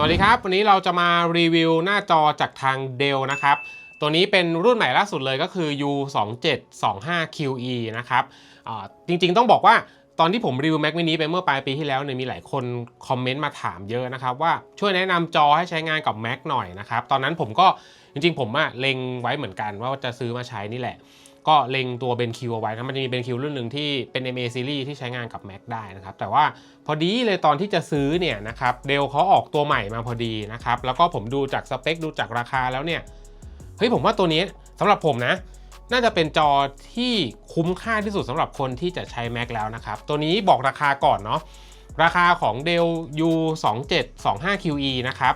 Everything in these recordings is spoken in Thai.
สวัสดีครับ วันนี้เราจะมารีวิวหน้าจอจากทาง Dell นะครับ ตัวนี้เป็นรุ่นใหม่ล่าสุดเลยก็คือ U 2 7 2 5 QE นะครับจริงๆต้องบอกว่าตอนที่ผมรีวิว Mac mini ไปเมื่อปลายปีที่แล้วเนี่ยมีหลายคนคอมเมนต์มาถามเยอะนะครับ ว่าช่วยแนะนำจอให้ใช้งานกับ Mac หน่อยนะครับ ตอนนั้นผมก็จริงๆ ผมอะเล็งไว้เหมือนกันว่าจะซื้อมาใช้นี่แหละ ก็เล็งตัว BenQ เอาไว้นะมันจะมี BenQ รุ่นหนึ่งที่เป็น MA series ที่ใช้งานกับ Mac ได้นะครับ แต่ว่าพอดีเลยตอนที่จะซื้อเนี่ยนะครับเดลเขาออกตัวใหม่มาพอดีนะครับ แล้วก็ผมดูจากสเปคดูจากราคาแล้วเนี่ยเฮ้ยผมว่าตัวนี้สำหรับผมนะ น่าจะเป็นจอที่คุ้มค่าที่สุดสำหรับคนที่จะใช้ Mac แล้วนะครับ ตัวนี้บอกราคาก่อนเนาะราคาของ Dell U 2 7 2 5 QE นะครับ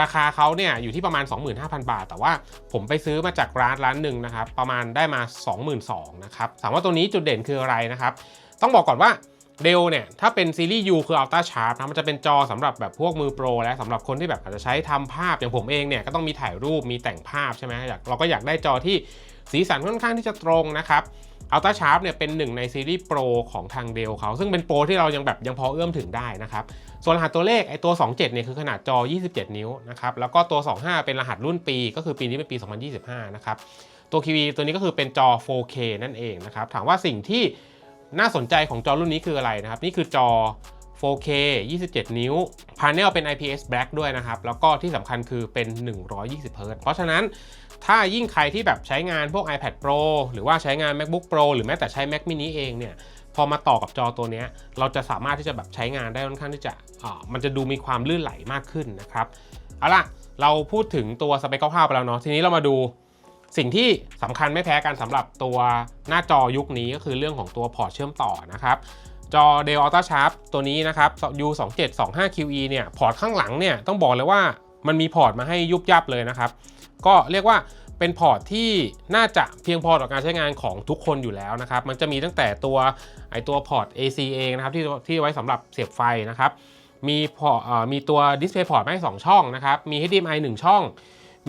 ราคาเขาเนี่ยอยู่ที่ประมาณ 25,000 บาท แต่ว่าผมไปซื้อมาจากร้านร้านหนึ่งนะครับ ประมาณได้มา 22,000นะครับถามว่าตัวนี้จุดเด่นคืออะไรนะครับ ต้องบอกก่อนว่าเดลเนี่ย ถ้าเป็นซีรีส์ U คือ Ultra Sharp นะ มันจะเป็นจอสำหรับแบบพวกมือโปร และสำหรับคนที่แบบอาจจะใช้ทำภาพ อย่างผมเองเนี่ย ก็ต้องมีถ่ายรูปมีแต่งภาพใช่ไหมอยากเราก็อยากได้จอที่สีสันค่อนข้างที่จะตรงนะครับ Ultra Sharp เนี่ยเป็นหนึ่งในซีรีส์โปรของทางเดลเขาซึ่งเป็นโปรที่เรายังแบบยังพอเอื้อมถึงได้นะครับ ส่วนรหัสตัวเลขไอตัว 27เนี่ยคือขนาดจอ 27 นิ้วนะครับแล้วก็ตัว 25 เป็นรหัสรุ่นปี ก็คือปีนี้เป็นปี 2025 นะครับตัว QV ตัวนี้ก็คือเป็นจอ 4K นั่นเองนะครับถามว่าสิ่งที่น่าสนใจของจอรุ่นนี้คืออะไรนะครับ นี่คือจอ 4K 27 นิ้ว พาเนลเป็น IPS Black ด้วยนะครับ แล้วก็ที่สำคัญคือเป็น 120 Hz เพราะฉะนั้น ถ้ายิ่งใครที่แบบใช้งานพวก iPad Pro หรือว่าใช้งาน MacBook Pro หรือแม้แต่ใช้ Mac mini เองเนี่ยพอมาต่อกับจอตัวนี้เราจะสามารถที่จะแบบใช้งานได้ค่อนข้างที่จะอ่ามันจะดูมีความลื่นไหลมากขึ้นนะครับเอาล่ะเราพูดถึงตัวสเปคคร่าวๆไปแล้วเนาะทีนี้เรามาดูสิ่งที่สำคัญไม่แพ้กันสำหรับตัวหน้าจอยุคนี้ก็คือเรื่องของตัวพอร์ตเชื่อมต่อนะครับ จอ Dell Ultra Sharp ตัวนี้นะครับ U 2 7 2 5 QE เนี่ยพอร์ตข้างหลังเนี่ยต้องบอกเลยว่ามันมีพอร์ตมาให้ยุบยับเลยนะครับ ก็เรียกว่าเป็นพอร์ตที่น่าจะเพียงพอต่อการใช้งานของทุกคนอยู่แล้วนะครับ มันจะมีตั้งแต่ตัวไอตัวพอร์ต AC เองนะครับที่ที่ไว้สำหรับเสียบไฟนะครับ มีพออมีตัว Display Port มาให้2ช่องนะครับ มี HDMI 1 ช่อง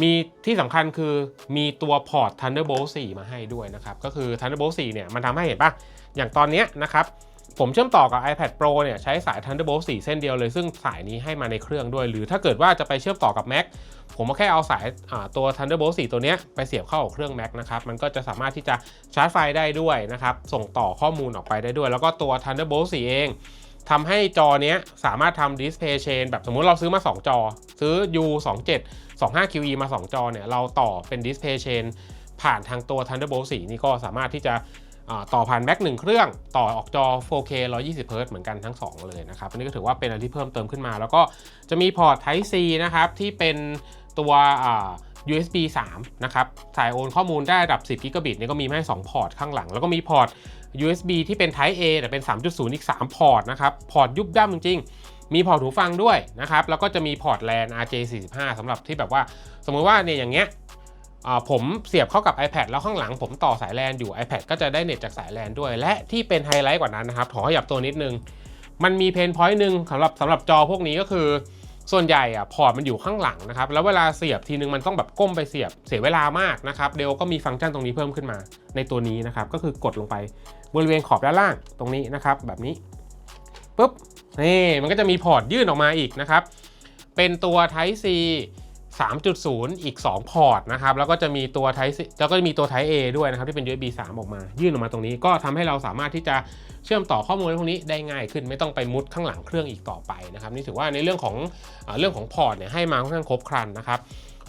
มีที่สำคัญคือมีตัวพอร์ต Thunderbolt 4 มาให้ด้วยนะครับ ก็คือ Thunderbolt 4 เนี่ยมันทำให้เห็นปะอย่างตอนนี้นะครับ ผมเชื่อมต่อกับ iPad Pro เนี่ยใช้สาย Thunderbolt 4 เส้นเดียวเลย ซึ่งสายนี้ให้มาในเครื่องด้วย หรือถ้าเกิดว่าจะไปเชื่อมต่อกับ Mac ผมก็แค่เอาสายตัว Thunderbolt 4 ตัวนี้ไปเสียบเข้ากับเครื่อง Mac นะครับ มันก็จะสามารถที่จะชาร์จไฟได้ด้วยนะครับ ส่งต่อข้อมูลออกไปได้ด้วย แล้วก็ตัว Thunderbolt 4 เองทำให้จอเนี้ยสามารถทำ Display Chain แบบสมมุติเราซื้อมา 2 จอ ซื้อ U 2 7 25 QE มา 2 จอเนี่ยเราต่อเป็น Display Chain ผ่านทางตัว Thunderbolt 4 นี่ก็สามารถที่จะ ต่อผ่าน Mac 1เครื่องต่อออกจอ 4K 120 Hz เหมือนกันทั้ง 2 เลยนะครับอันนี้ก็ถือว่าเป็นอะไรที่เพิ่มเติมขึ้นมา แล้วก็จะมีพอร์ต Type C นะครับที่เป็นตัวอ่า USB 3 นะครับสายโอนข้อมูลได้ระดับ 10 กิกะบิตนี่ก็มีให้ 2 พอร์ตข้างหลัง แล้วก็มีพอร์ต USB ที่เป็น Type A แต่เป็น 3.0 อีก 3 พอร์ตนะครับ พอร์ตยุบย่ำจริงๆ มีพอร์ตหูฟังด้วยนะครับ แล้วก็จะมีพอร์ต LAN RJ45 สำหรับที่แบบว่า สมมติว่าเนี่ยอย่างเงี้ย ผมเสียบเข้ากับ iPad แล้วข้างหลังผมต่อสายแลนอยู่ iPad ก็จะได้เน็ตจากสายแลนด้วย และที่เป็นไฮไลท์กว่านั้นนะครับ ขอขยับตัวนิดนึง มันมีเพนพอยต์หนึ่งสำหรับสำหรับจอพวกนี้ก็คือ ส่วนใหญ่อะพอร์ตมันอยู่ข้างหลังนะครับ แล้วเวลาเสียบทีนึงมันต้องแบบก้มไปเสียบเสียเวลามากนะครับเดลก็มีฟังก์ชันตรงนี้เพิ่มขึ้นมา ในตัวนี้นะครับก็คือกดลงไปบริเวณขอบด้านล่างตรงนี้นะครับแบบนี้ปุ๊บนี่มันก็จะมีพอร์ตยื่นออกมาอีกนะครับเป็นตัว Type C 3.0 อีก 2 พอร์ตนะครับ แล้วก็จะมีตัว Type แล้วก็จะมีตัว Type A ด้วยนะครับ ที่เป็น USB 3 ออกมา ยื่นออกมาตรงนี้ก็ทำให้เราสามารถที่จะเชื่อมต่อข้อมูลพวกนี้ได้ง่ายขึ้นไม่ต้องไปมุดข้างหลังเครื่องอีกต่อไปนะครับนี่ถือว่าในเรื่องของเรื่องของพอร์ตเนี่ยให้มาค่อนข้างครบครันนะครับ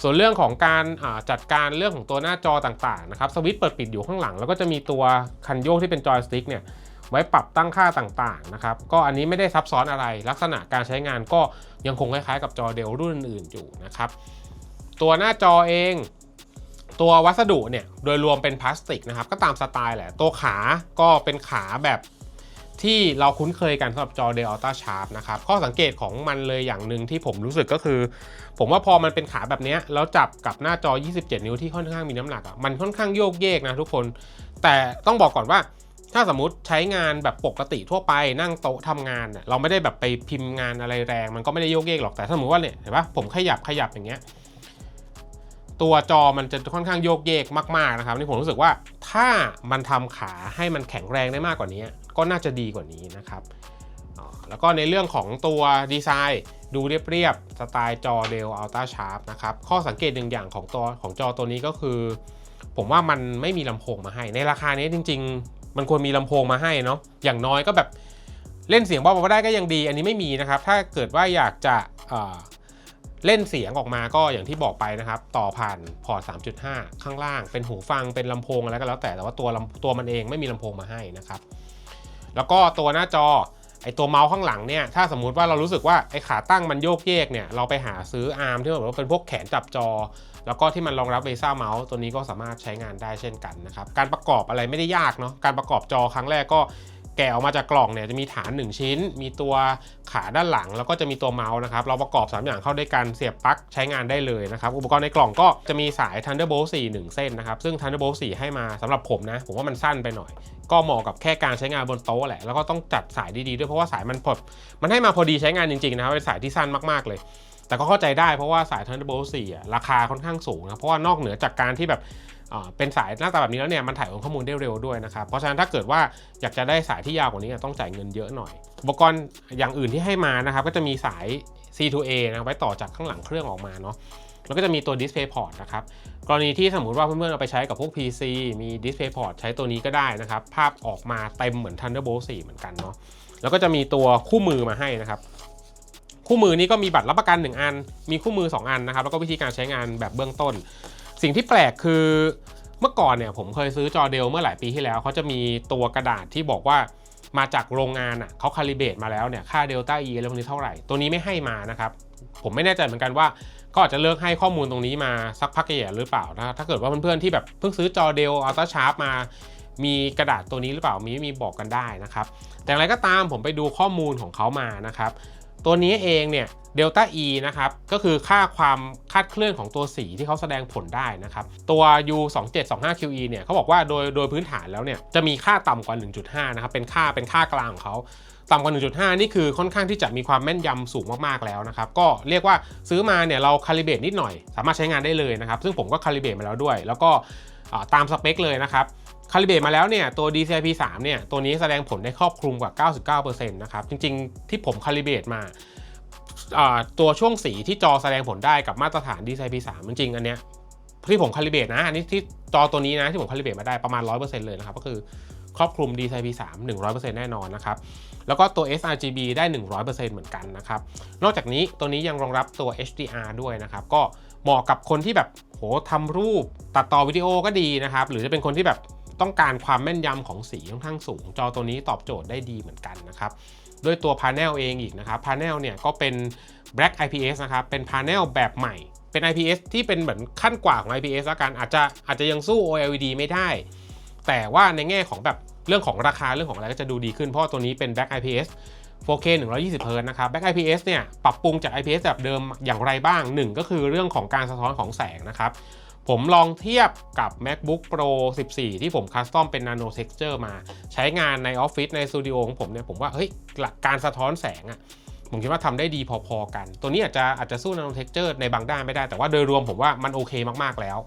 ส่วนเรื่องของการจัดการเรื่องของตัวหน้าจอต่างๆนะครับสวิตช์เปิดปิดอยู่ข้างหลัง แล้วก็จะมีตัวคันโยกที่เป็นจอยสติ๊กเนี่ยไว้ปรับตั้งค่าต่างๆนะครับ ก็อันนี้ไม่ได้ซับซ้อนอะไร ลักษณะการใช้งานก็ยังคงคล้ายๆกับจอเดลรุ่นอื่นๆอยู่นะครับ ตัวหน้าจอเอง ตัววัสดุเนี่ยโดยรวมเป็นพลาสติกนะครับ ก็ตามสไตล์แหละ ตัวขาก็เป็นขาแบบที่เราคุ้นเคยกันสำหรับจอ Dell Ultra Sharp นะครับ ข้อสังเกตของมันเลยอย่างหนึ่งที่ผมรู้สึกก็คือ ผมว่าพอมันเป็นขาแบบนี้แล้วจับกับหน้าจอ 27 นิ้วที่ค่อนข้างมีน้ำหนักอะมันค่อนข้างโยกเยกนะทุกคน แต่ต้องบอกก่อนว่าถ้าสมมติใช้งานแบบปกติทั่วไปนั่งโต๊ะทำงานเนี่ยเราไม่ได้แบบไปพิมพ์งานอะไรแรง มันก็ไม่ได้โยกเยกหรอกแต่ถ้าสมมติว่าเนี่ยเห็นปะผมขยับขยับอย่างเงี้ย ตัวจอมันจะค่อนข้างโยกเยกมากๆนะครับนี่ผมรู้สึกว่าถ้ามันทำขาให้มันแข็งแรงได้มากกว่านี้ ก็น่าจะดีกว่านี้นะครับแล้วก็ในเรื่องของตัวดีไซน์ดูเรียบๆสไตล์จอเดลอัลต้าชาร์ปนะครับข้อสังเกตหนึ่งอย่างของตัวของจอตัวนี้ก็คือ ผมว่ามันไม่มีลำโพงมาให้ ในราคานี้จริง ๆ มันควรมีลำโพงมาให้เนาะอย่างน้อยก็แบบเล่นเสียงเบาๆได้ก็ยังดี อันนี้ไม่มีนะครับ ถ้าเกิดว่าอยากจะ เล่นเสียงออกมาก็อย่างที่บอกไปนะครับ ต่อผ่านพอร์ต 3.5 ข้างล่าง เป็นหูฟังเป็นลำโพงอะไรก็แล้วแต่แต่ว่าตัวลำตัวมันเองไม่มีลำโพงมาให้นะครับ แล้วก็ตัวหน้าจอไอตัวเมาส์ข้างหลังเนี่ยถ้าสมมุติว่าเรารู้สึกว่าไอขาตั้งมันโยกเยกเนี่ยเราไปหาซื้ออาร์มที่แบบว่าเป็นพวกแขนจับจอ แล้วก็ที่มันรองรับเวซ่าเมาส์ตัวนี้ก็สามารถใช้งานได้เช่นกันนะครับ การประกอบอะไรไม่ได้ยากเนาะการประกอบจอครั้งแรกก็ แกะออกมาจากกล่องเนี่ยจะมีฐาน 1 ชิ้น มีตัวขาด้านหลัง แล้วก็จะมีตัวเมาส์นะครับ เราประกอบ 3 อย่างเข้าด้วยกันเสียบปลั๊กใช้งานได้เลยนะครับ อุปกรณ์ในกล่องก็จะมีสาย Thunderbolt 4 1 เส้นนะครับ ซึ่ง Thunderbolt 4 ให้มาสำหรับผมนะ ผมว่ามันสั้นไปหน่อย ก็เหมาะกับแค่การใช้งานบนโต๊ะแหละ แล้วก็ต้องจัดสายดีๆด้วยเพราะว่าสายมันพอมันให้มาพอดีใช้งานจริงๆนะครับเป็นสายที่สั้นมากๆเลยแต่ก็เข้าใจได้เพราะว่าสาย Thunderbolt 4อะราคาค่อนข้างสูงนะเพราะว่านอกเหนือจากการที่แบบ เป็นสายหน้าตาแบบนี้แล้วเนี่ยมันถ่ายโอนข้อมูลได้เร็วด้วยนะครับ เพราะฉะนั้นถ้าเกิดว่าอยากจะได้สายที่ยาวกว่านี้ต้องจ่ายเงินเยอะหน่อย อุปกรณ์อย่างอื่นที่ให้มานะครับก็จะมีสาย C2A นะไว้ต่อจากข้างหลังเครื่องออกมาเนาะแล้วก็จะมีตัว Display Port นะครับ กรณีที่สมมติว่าเพื่อนๆเอาไปใช้กับพวก PC มี Display Port ใช้ตัวนี้ก็ได้นะครับ ภาพออกมาเต็มเหมือน Thunderbolt 4 เหมือนกันเนาะ แล้วก็จะมีตัวคู่มือมาให้นะครับ คู่มือนี้ก็มีบัตรรับประกัน 1 อัน มีคู่มือ 2 อันนะครับ แล้วก็วิธีการใช้งานแบบเบื้องต้น สิ่งที่แปลกคือเมื่อก่อนเนี่ยผมเคยซื้อจอเดลเมื่อหลายปีที่แล้วเขาจะมีตัวกระดาษที่บอกว่ามาจากโรงงานอะเขาคาลิเบตมาแล้วเนี่ยค่าเดลต้าอีอะไรพวกนี้เท่าไหร่ ตัวนี้ไม่ให้มานะครับผมไม่แน่ใจเหมือนกันว่าก็อาจจะเลิกให้ข้อมูลตรงนี้มาสักพักใหญ่หรือเปล่านะถ้าเกิดว่าเพื่อนๆที่แบบเพิ่งซื้อจอเดลอัลต้าชาร์ปมา มีกระดาษตัวนี้หรือเปล่ามีไม่มีบอกกันได้นะครับ แต่อย่างไรก็ตามผมไปดูข้อมูลของเขามานะครับ ตัวนี้เองเนี่ยเดลต้า E นะครับ ก็คือค่าความคาดเคลื่อนของตัวสีที่เขาแสดงผลได้นะครับ ตัว U 2 7 2 5 QE เนี่ยเขาบอกว่าโดยโดยพื้นฐานแล้วเนี่ยจะมีค่าต่ำกว่า 1.5 นะครับ เป็นค่าเป็นค่ากลางของเขาต่ำกว่า 1.5 นี่คือค่อนข้างที่จะมีความแม่นยำสูงมาก ๆ แล้วนะครับ ก็เรียกว่าซื้อมาเนี่ยเราคาลิเบตนิดหน่อย สามารถใช้งานได้เลยนะครับ ซึ่งผมก็คาลิเบตมาแล้วด้วย แล้วก็ตามสเปคเลยนะครับ คาลิเบตมาแล้วเนี่ยตัว DCI P3 เนี่ยตัวนี้แสดงผลได้ครอบคลุมกว่า 99%นะครับ จริงๆ ที่ผมคาลิเบตมาตัวช่วงสีที่จอแสดงผลได้กับมาตรฐาน DCI P3 จริงๆ อันเนี้ยที่ผมคาลิเบตนะอันนี้ที่จอตัวนี้นะที่ผมคาลิเบตมาได้ประมาณ 100%เลยนะครับก็คือครอบคลุม DCI P3 100%แน่นอนนะครับ แล้วก็ตัว sRGB ได้ 100%เหมือนกันนะครับ นอกจากนี้ตัวนี้ยังรองรับตัว HDR ด้วยนะครับ ก็เหมาะกับคนที่แบบโหทำรูปตัดต่อวิดีโอก็ดีนะครับ หรือจะเป็นคนที่แบบ ต้องการความแม่นยำของสีค่อนข้างสูง จอตัวนี้ตอบโจทย์ได้ดีเหมือนกันนะครับด้วยตัวพา n e l เองอีกนะครับพา n e l เนี่ยก็เป็น Black IPS นะครับ เป็นพา n e l แบบใหม่ เป็น IPS ที่เป็นเหมือนขั้นกว่าของ IPS ละกันอาจจะอาจจะยังสู้ OLED ไม่ได้ แต่ว่าในแง่ของแบบเรื่องของราคาเรื่องของอะไรก็จะดูดีขึ้น เพราะตัวนี้เป็น Black IPS 4K 120 Hz นะครับ Back IPS เนี่ย ปรับปรุงจาก IPS แบบเดิมอย่างไรบ้าง 1 ก็คือเรื่องของการสะท้อนของแสงนะครับ ผมลองเทียบกับ MacBook Pro 14 ที่ผมคัสตอมเป็น Nano Texture มา ใช้งานในออฟฟิศในสตูดิโอของผมเนี่ยผมว่าเฮ้ยหลักการสะท้อนแสงอะผมคิดว่าทำได้ดีพอๆกัน ตัวนี้อาจจะอาจจะสู้ Nano Texture ในบางด้านไม่ได้ แต่ว่าโดยรวมผมว่ามันโอเคมากๆแล้ว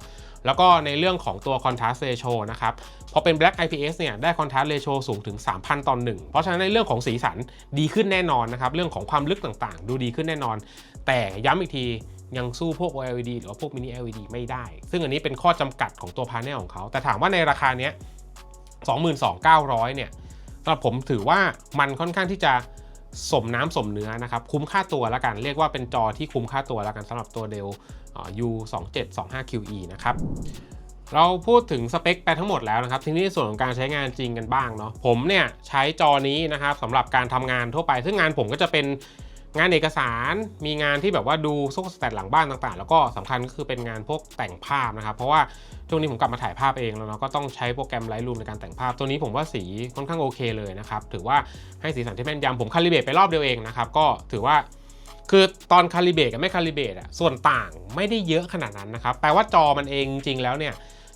แล้วก็ในเรื่องของตัว Contrast Ratio นะครับพอเป็น Black IPS เนี่ยได้ Contrast Ratio สูงถึง 3,000 ต่อ1เพราะฉะนั้นในเรื่องของสีสันดีขึ้นแน่นอนนะครับเรื่องของความลึกต่างๆ ดูดีขึ้นแน่นอน แต่ย้ำอีกที ยังสู้พวก OLED หรือว่าพวก Mini LED ไม่ได้ ซึ่งอันนี้เป็นข้อจำกัดของตัวพาเนลของเขา แต่ถามว่าในราคาเนี้ย22,900 เนี่ยสำหรับผมถือว่ามันค่อนข้างที่จะสมน้ำสมเนื้อนะครับ คุ้มค่าตัวแล้วกัน เรียกว่าเป็นจอที่คุ้มค่าตัวแล้วกันสำหรับตัวเดล U 2 7 2 5 QE นะครับเราพูดถึงสเปคไปทั้งหมดแล้วนะครับ ทีนี้ส่วนของการใช้งานจริงกันบ้างเนาะผมเนี่ยใช้จอนี้นะครับสำหรับการทำงานทั่วไป ซึ่งงานผมก็จะเป็น งานเอกสารมีงานที่แบบว่าดูซุกสแตทหลังบ้านต่างๆ แล้วก็สำคัญก็คือเป็นงานพวกแต่งภาพนะครับ เพราะว่าช่วงนี้ผมกลับมาถ่ายภาพเองแล้วเราก็ต้องใช้โปรแกรม Lightroom ในการแต่งภาพ ตัวนี้ผมว่าสีค่อนข้างโอเคเลยนะครับ ถือว่าให้สีสันที่แม่นยำผมคาลิเบตไปรอบเดียวเองนะครับ ก็ถือว่าคือตอนคาลิเบตกับไม่คาลิเบตอะส่วนต่างไม่ได้เยอะขนาดนั้นนะครับแปลว่าจอมันเองจริงแล้วเนี่ย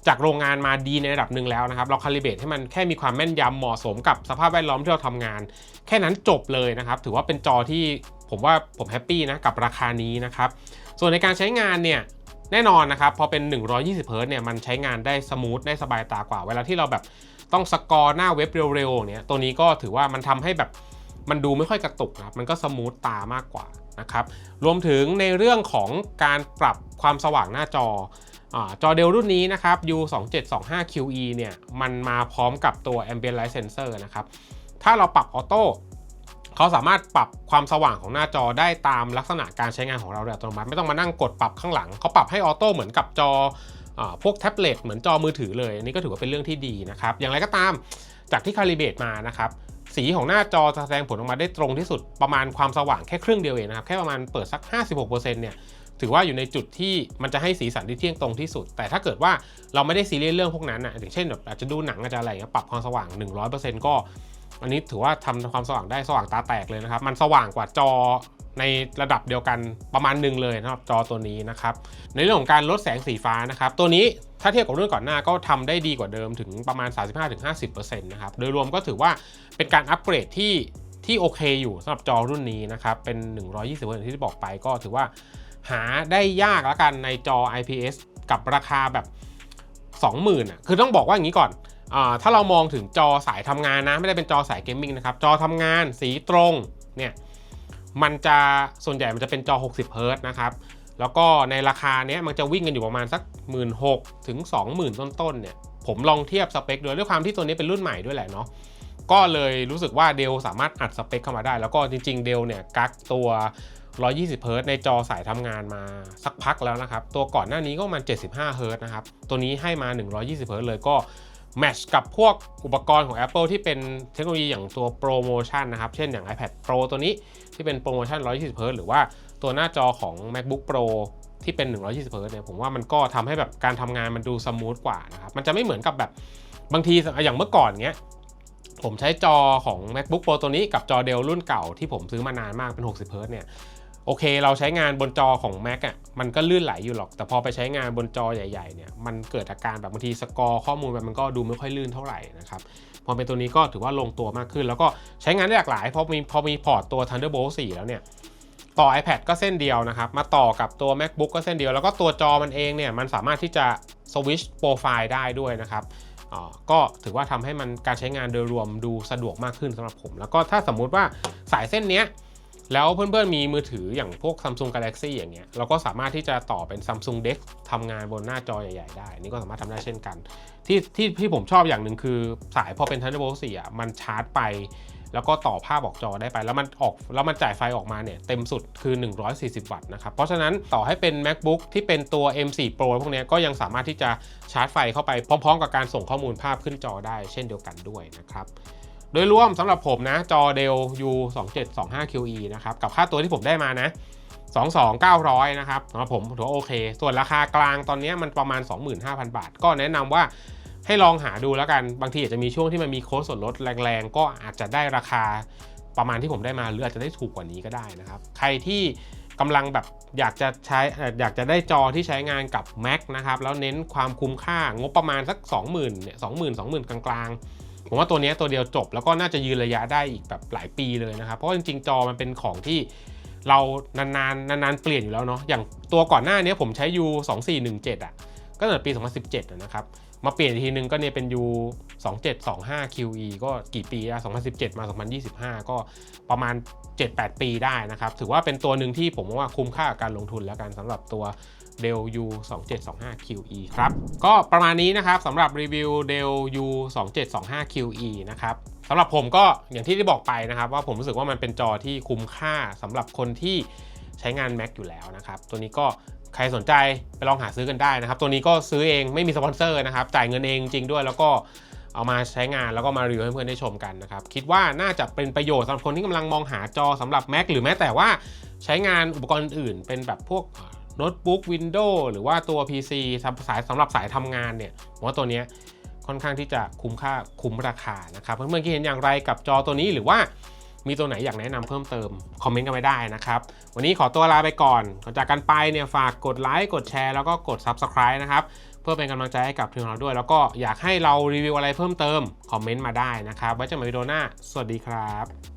จากโรงงานมาดีในระดับหนึ่งแล้วนะครับ เราคาลิเบตให้มันแค่มีความแม่นยำเหมาะสมกับสภาพแวดล้อมที่เราทำงาน แค่นั้นจบเลยนะครับ ถือว่าเป็นจอที่ ผมว่าผมแฮปปี้นะกับราคานี้นะครับ ส่วนในการใช้งานเนี่ยแน่นอนนะครับ พอเป็น 120 Hz เนี่ยมันใช้งานได้สมูทได้สบายตากว่า เวลาที่เราแบบต้องสกอร์หน้าเว็บเร็วๆเนี่ยตัวนี้ก็ถือว่ามันทำให้แบบมันดูไม่ค่อยกระตุกนะมันก็สมูทตามากกว่านะครับรวมถึงในเรื่องของการปรับความสว่างหน้าจออจอเดลรุ่นนี้นะครับ U 2 7 2 5 QE เนี่ยมันมาพร้อมกับตัว Ambient Light Sensor นะครับถ้าเราปรับออโต้ เขาสามารถปรับความสว่างของหน้าจอได้ตามลักษณะการใช้งานของเราโดยอัตโนมัติไม่ต้องมานั่งกดปรับข้างหลังเขาปรับให้ออโต้เหมือนกับจออพวกแท็บเล็ตเหมือนจอมือถือเลยอันนี้ก็ถือว่าเป็นเรื่องที่ดีนะครับอย่างไรก็ตามจากที่คาลิเบตมานะครับสีของหน้าจอจะแสดงผลออกมาได้ตรงที่สุดประมาณความสว่างแค่ครึ่งเดียวเองนะครับแค่ประมาณเปิดสัก 56%เนี่ยถือว่าอยู่ในจุดที่มันจะให้สีสันที่เที่ยงตรงที่สุด แต่ถ้าเกิดว่าเราไม่ได้ซีเรียสเรื่องพวกนั้นนะอย่างเช่นแบบอาจจะดูหนังอาจจะอะไรเงี้ยปรับความสว่าง 100%ก็ อันนี้ถือว่าทำความสว่างได้สว่างตาแตกเลยนะครับ มันสว่างกว่าจอในระดับเดียวกันประมาณหนึ่งเลยนะครับจอตัวนี้นะครับ ในเรื่องของการลดแสงสีฟ้านะครับ ตัวนี้ถ้าเทียบกับรุ่นก่อนหน้าก็ทำได้ดีกว่าเดิมถึงประมาณ 35-50%นะครับ โดยรวมก็ถือว่าเป็นการอัปเกรดที่ที่โอเคอยู่สำหรับจอรุ่นนี้นะครับ เป็น 120%ที่บอกไปก็ถือว่าหาได้ยากแล้วกันในจอ IPS กับราคาแบบ 20,000อะคือต้องบอกว่าอย่างนี้ก่อน ถ้าเรามองถึงจอสายทำงานนะ ไม่ได้เป็นจอสายเกมมิ่งนะครับ จอทำงานสีตรงเนี่ยมันจะส่วนใหญ่มันจะเป็นจอ 60เฮิรตนะครับ แล้วก็ในราคาเนี้ยมันจะวิ่งกันอยู่ประมาณสัก 1 6ื่นถึง 20,000 ต้นๆเนี่ยผมลองเทียบสเปคด้วยด้วยความที่ตัวนี้เป็นรุ่นใหม่ด้วยแหละเนาะก็เลยรู้สึกว่าเดลสามารถอัดสเปคเข้ามาได้ แล้วก็จริง ๆ เดลเนี่ยกักตัว 120เฮิรตในจอสายทำงานมาสักพักแล้วนะครับ ตัวก่อนหน้านี้ก็ประมัน75เฮิรตนะครับ ตัวนี้ให้มา 120เฮิรตเลยก็ แมชกับพวกอุปกรณ์ของ Apple ที่เป็นเทคโนโลยีอย่างตัวโปรโมชั่นนะครับ เช่นอย่าง iPad Pro ตัวนี้ที่เป็นโปรโมชั่น 120เฮิรตซ์หรือว่าตัวหน้าจอของ MacBook Pro ที่เป็น 120เฮิรตซ์เนี่ยผมว่ามันก็ทำให้แบบการทำงานมันดูสมูทกว่านะครับ มันจะไม่เหมือนกับแบบบางทีอย่างเมื่อก่อนเงี้ยผมใช้จอของ MacBook Pro ตัวนี้กับจอเดลรุ่นเก่าที่ผมซื้อมานานมากเป็น 60 เฮิรตเนี่ย โอเค เราใช้งานบนจอของ Mac อะมันก็ลื่นไหลอยู่หรอก แต่พอไปใช้งานบนจอใหญ่ๆเนี่ยมันเกิดอาการแบบบางทีสกอร์ข้อมูลมันก็ดูไม่ค่อยลื่นเท่าไหร่นะครับพอเป็นตัวนี้ก็ถือว่าลงตัวมากขึ้น แล้วก็ใช้งานได้หลากหลายพอมีพอมีพอร์ตตัว Thunderbolt 4 แล้วเนี่ยต่อ iPad ก็เส้นเดียวนะครับ มาต่อกับตัว MacBook ก็เส้นเดียว แล้วก็ตัวจอมันเองเนี่ย มันสามารถที่จะสวิชโปรไฟล์ได้ด้วยนะครับ ก็ถือว่าทำให้มันการใช้งานโดยรวมดูสะดวกมากขึ้นสำหรับผม แล้วก็ถ้าสมมุติว่าสายเส้นเนี้ย แล้วเพื่อนๆมีมือถืออย่างพวก Samsung Galaxy อย่างเงี้ยเราก็สามารถที่จะต่อเป็น Samsung Dex ทำงานบนหน้าจอใหญ่ๆได้ นี่ก็สามารถทำได้เช่นกัน ที่ที่ที่ผมชอบอย่างหนึ่งคือสายพอเป็น Thunderbolt 4อะมันชาร์จไป แล้วก็ต่อภาพออกจอได้ไป แล้วมันออกแล้วมันจ่ายไฟออกมาเนี่ยเต็มสุดคือ 140 วัตต์นะครับ เพราะฉะนั้นต่อให้เป็น MacBook ที่เป็นตัว M4 Pro พวกนี้ก็ยังสามารถที่จะชาร์จไฟเข้าไปพร้อม ๆ กับการส่งข้อมูลภาพขึ้นจอได้เช่นเดียวกันด้วยนะครับ โดยรวมสำหรับผมนะจอ Dell U 2 7 2 5 QE นะครับกับค่าตัวที่ผมได้มานะ 22,900 นะครับสำหรับผมถือว่าโอเค ส่วนราคากลางตอนนี้มันประมาณ 25,000 บาท ก็แนะนำว่าให้ลองหาดูแล้วกัน บางทีอาจจะมีช่วงที่มันมีโค้ดส่วนลดแรงๆ ก็อาจจะได้ราคาประมาณที่ผมได้มา หรืออาจจะได้ถูกกว่านี้ก็ได้นะครับ ใครที่กำลังแบบอยากจะใช้อ่ออยากจะได้จอที่ใช้งานกับ Mac นะครับ แล้วเน้นความคุ้มค่างบประมาณสัก 20,000เนี่ย20,000 20,000 กลางๆ ผมว่าตัวนี้ตัวเดียวจบแล้วก็น่าจะยืนระยะได้อีกแบบหลายปีเลยนะครับ เพราะจริงๆ จอมันเป็นของที่เรานานๆนานๆเปลี่ยนอยู่แล้วเนาะอย่างตัวก่อนหน้านี้ผมใช้ U 2417อะก็ตั้งแต่ปี 2017นะครับมาเปลี่ยนทีนึงก็เนี่ยเป็น U 2725 QE ก็กี่ปีอะ2017 มา 2025 ก็ประมาณ 7-8 ปีได้นะครับ ถือว่าเป็นตัวหนึ่งที่ผมว่าคุ้มค่ากับการลงทุนแล้วกันสำหรับตัว Dell U 2725 QE ครับ ก็ประมาณนี้นะครับสำหรับรีวิว Dell U 2725 QE นะครับสำหรับผมก็อย่างที่ได้บอกไปนะครับว่าผมรู้สึกว่ามันเป็นจอที่คุ้มค่าสำหรับคนที่ใช้งาน Mac อยู่แล้วนะครับ ตัวนี้ก็ใครสนใจไปลองหาซื้อกันได้นะครับ ตัวนี้ก็ซื้อเองไม่มีสปอนเซอร์นะครับ จ่ายเงินเองจริงด้วย แล้วก็เอามาใช้งานแล้วก็มารีวิวให้เพื่อนได้ชมกันนะครับ คิดว่าน่าจะเป็นประโยชน์สำหรับคนที่กำลังมองหาจอสำหรับ Mac หรือแม้แต่ว่าใช้งานอุปกรณ์อื่น เป็นแบบพวก โน้ตบุ๊กวินโดว์หรือว่าตัว PC สำสายสำหรับสายทำงานเนี่ยผมว่าตัวนี้ค่อนข้างที่จะคุ้มค่าคุ้มราคานะครับเพื่อนๆคิดเห็นอย่างไรกับจอตัวนี้หรือว่ามีตัวไหนอยากแนะนำเพิ่มเติม คอมเมนต์กันไว้ได้นะครับ วันนี้ขอตัวลาไปก่อน ก่อนจากกันไปเนี่ยฝากกดไลค์ กดแชร์ แล้วก็กด Subscribe นะครับ เพื่อเป็นกำลังใจให้กับทีมเราด้วย แล้วก็อยากให้เรารีวิวอะไรเพิ่มเติม คอมเมนต์มาได้นะครับ ไว้เจอกันใหม่วิดีโอหน้า สวัสดีครับ